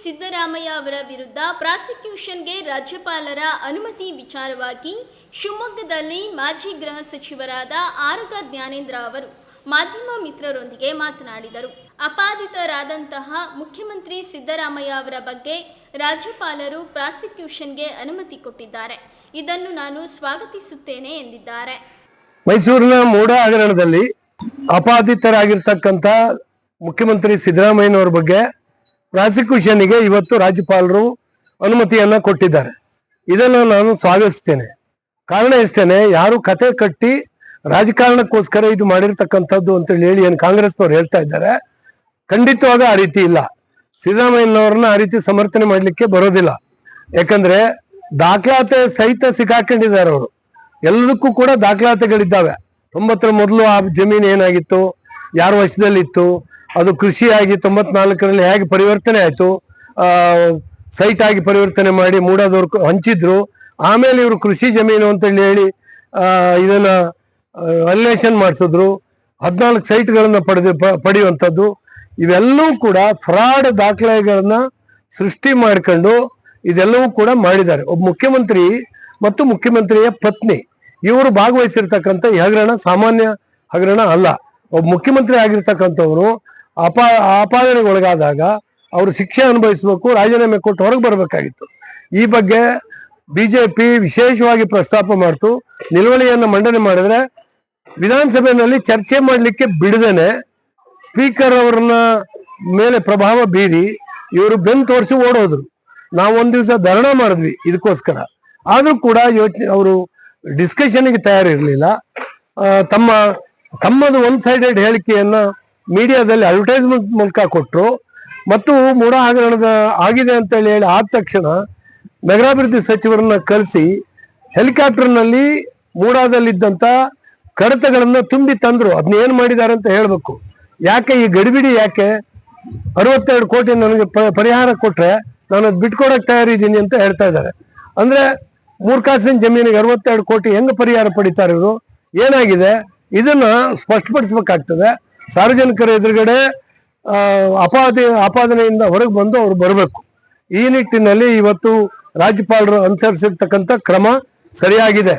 ಸಿದ್ದರಾಮಯ್ಯ ಅವರ ವಿರುದ್ಧ ಪ್ರಾಸಿಕ್ಯೂಷನ್ಗೆ ರಾಜ್ಯಪಾಲರ ಅನುಮತಿ ವಿಚಾರವಾಗಿ ಶಿವಮೊಗ್ಗದಲ್ಲಿ ಮಾಜಿ ಗೃಹ ಸಚಿವರಾದ ಆರಗ ಜ್ಞಾನೇಂದ್ರ ಅವರು ಮಾಧ್ಯಮ ಮಿತ್ರರೊಂದಿಗೆ ಮಾತನಾಡಿದರು. ಅಪಾದಿತರಾದಂತಹ ಮುಖ್ಯಮಂತ್ರಿ ಸಿದ್ದರಾಮಯ್ಯ ಅವರ ಬಗ್ಗೆ ರಾಜ್ಯಪಾಲರು ಪ್ರಾಸಿಕ್ಯೂಷನ್ಗೆ ಅನುಮತಿ ಕೊಟ್ಟಿದ್ದಾರೆ. ಇದನ್ನು ನಾನು ಸ್ವಾಗತಿಸುತ್ತೇನೆ ಎಂದಿದ್ದಾರೆ. ಮೈಸೂರಿನ ಮೂಡ ಹಗರಣದಲ್ಲಿ ಅಪಾದಿತರಾಗಿರ್ತಕ್ಕಂಥ ಮುಖ್ಯಮಂತ್ರಿ ಸಿದ್ದರಾಮಯ್ಯನವರ ಬಗ್ಗೆ ಪ್ರಾಸಿಕ್ಯೂಷನ್ಗೆ ಇವತ್ತು ರಾಜ್ಯಪಾಲರು ಅನುಮತಿಯನ್ನ ಕೊಟ್ಟಿದ್ದಾರೆ. ಇದನ್ನು ನಾನು ಸ್ವಾಗತಿಸ್ತೇನೆ. ಕಾರಣ ಇಷ್ಟೇನೆ ಯಾರು ಕತೆ ಕಟ್ಟಿ ರಾಜಕಾರಣಕ್ಕೋಸ್ಕರ ಇದು ಮಾಡಿರ್ತಕ್ಕಂಥದ್ದು ಅಂತೇಳಿ ಹೇಳಿ ಏನು ಕಾಂಗ್ರೆಸ್ನವ್ರು ಹೇಳ್ತಾ ಇದ್ದಾರೆ. ಖಂಡಿತವಾಗ ಆ ರೀತಿ ಇಲ್ಲ. ಸಿದ್ದರಾಮಯ್ಯನವ್ರನ್ನ ಆ ರೀತಿ ಸಮರ್ಥನೆ ಮಾಡಲಿಕ್ಕೆ ಬರೋದಿಲ್ಲ. ಯಾಕಂದ್ರೆ ದಾಖಲಾತೆ ಸಹಿತ ಸಿಕ್ಕಾಕೊಂಡಿದ್ದಾರೆ ಅವರು. ಎಲ್ಲದಕ್ಕೂ ಕೂಡ ದಾಖಲಾತಿಗಳಿದ್ದಾವೆ. ತೊಂಬತ್ತರ ಮೊದಲು ಆ ಜಮೀನು ಏನಾಗಿತ್ತು? ಯಾರ ವಶದಲ್ಲಿತ್ತು ಅದು ಕೃಷಿಯಾಗಿ ತೊಂಬತ್ನಾಲ್ಕರಲ್ಲಿ ಹೇಗೆ ಪರಿವರ್ತನೆ ಆಯ್ತು ಸೈಟ್ ಆಗಿ ಪರಿವರ್ತನೆ ಮಾಡಿ ಮೂಡಾದವ್ರು ಹಂಚಿದ್ರು. ಆಮೇಲೆ ಇವರು ಕೃಷಿ ಜಮೀನು ಅಂತೇಳಿ ಹೇಳಿ ಇದನ್ನ ಅಲ್ಲೇಷನ್ ಮಾಡಿಸಿದ್ರು. ಹದಿನಾಲ್ಕು ಸೈಟ್ಗಳನ್ನು ಪಡೆದು ಪಡೆಯುವಂಥದ್ದು. ಇವೆಲ್ಲವೂ ಕೂಡ ಫ್ರಾಡ್ ದಾಖಲೆಗಳನ್ನ ಸೃಷ್ಟಿ ಮಾಡ್ಕೊಂಡು ಇದೆಲ್ಲವೂ ಕೂಡ ಮಾಡಿದ್ದಾರೆ. ಒಬ್ಬ ಮುಖ್ಯಮಂತ್ರಿ ಮತ್ತು ಮುಖ್ಯಮಂತ್ರಿಯ ಪತ್ನಿ. ಇವರು ಭಾಗವಹಿಸಿರ್ತಕ್ಕಂಥ ಈ ಹಗರಣ ಸಾಮಾನ್ಯ ಹಗರಣ ಅಲ್ಲ. ಒಬ್ಬ ಮುಖ್ಯಮಂತ್ರಿ ಆಗಿರ್ತಕ್ಕಂಥವ್ರು ಅಪಾ ಆಪಾದನೆಗೊಳಗಾದಾಗ ಅವರು ಶಿಕ್ಷೆ ಅನುಭವಿಸಬೇಕು, ರಾಜೀನಾಮೆ ಕೊಟ್ಟು ಹೊರಗೆ ಬರಬೇಕಾಗಿತ್ತು. ಈ ಬಗ್ಗೆ ಬಿಜೆಪಿ ವಿಶೇಷವಾಗಿ ಪ್ರಸ್ತಾಪ ಮಾಡ್ತು. ನಿಲುವಳಿಯನ್ನು ಮಂಡನೆ ಮಾಡಿದ್ರೆ ವಿಧಾನಸಭೆಯಲ್ಲಿ ಚರ್ಚೆ ಮಾಡಲಿಕ್ಕೆ ಬಿಡದೇನೆ ಸ್ಪೀಕರ್ ಅವರನ್ನ ಮೇಲೆ ಪ್ರಭಾವ ಬೀರಿ ಇವರು ಬೆನ್ ತೋರಿಸಿ ಓಡೋದ್ರು. ನಾವು ಒಂದು ದಿವಸ ಧರಣ ಮಾಡಿದ್ವಿ ಇದಕ್ಕೋಸ್ಕರ ಆದರೂ ಕೂಡ ಯೋಚನೆ ಅವರು ಡಿಸ್ಕಷನ್ಗೆ ತಯಾರಿರಲಿಲ್ಲ. ತಮ್ಮ, ತಮ್ಮದು ಒನ್ ಸೈಡೆಡ್ ಹೇಳಿಕೆಯನ್ನ ಮೀಡಿಯಾದಲ್ಲಿ ಅಡ್ವರ್ಟೈಸ್ಮೆಂಟ್ ಮೂಲಕ ಕೊಟ್ಟರು ಮತ್ತು ಮೂಡ ಹಗರಣದ ಆಗಿದೆ ಅಂತ ಹೇಳಿ ಆದ ತಕ್ಷಣ ನಗರಾಭಿವೃದ್ಧಿ ಸಚಿವರನ್ನ ಕರೆಸಿ ಹೆಲಿಕಾಪ್ಟರ್ನಲ್ಲಿ ಮೂಡಾದಲ್ಲಿದ್ದಂಥ ಕಡತಗಳನ್ನ ತುಂಬಿ ತಂದ್ರು. ಅದನ್ನ ಏನ್ ಮಾಡಿದ್ದಾರೆ ಅಂತ ಹೇಳಬೇಕು. ಯಾಕೆ ಈ ಗಡಿಬಿಡಿ ಯಾಕೆ? ಅರವತ್ತೆರಡು ಕೋಟಿ ನನಗೆ ಪರಿಹಾರ ಕೊಟ್ಟರೆ ನಾನು ಅದು ಬಿಟ್ಕೊಡಕ್ ತಯಾರಿದ್ದೀನಿ ಅಂತ ಹೇಳ್ತಾ ಇದ್ದಾರೆ. ಅಂದ್ರೆ ಮೂರ್ಖಾಸಿನ ಜಮೀನಿಗೆ ಅರವತ್ತೆರಡು ಕೋಟಿ ಹೆಂಗ್ ಪರಿಹಾರ ಪಡಿತಾರೆ ಇವರು? ಏನಾಗಿದೆ? ಇದನ್ನು ಸ್ಪಷ್ಟಪಡಿಸಬೇಕಾಗ್ತದೆ. ಸಾರ್ವಜನಿಕರ ಎದುರುಗಡೆ ಅಪಾದಿ ಆಪಾದನೆಯಿಂದ ಹೊರಗೆ ಬಂದು ಅವ್ರು ಬರಬೇಕು. ಈ ನಿಟ್ಟಿನಲ್ಲಿ ಇವತ್ತು ರಾಜ್ಯಪಾಲರು ಅನುಸರಿಸಿರ್ತಕ್ಕಂಥ ಕ್ರಮ ಸರಿಯಾಗಿದೆ.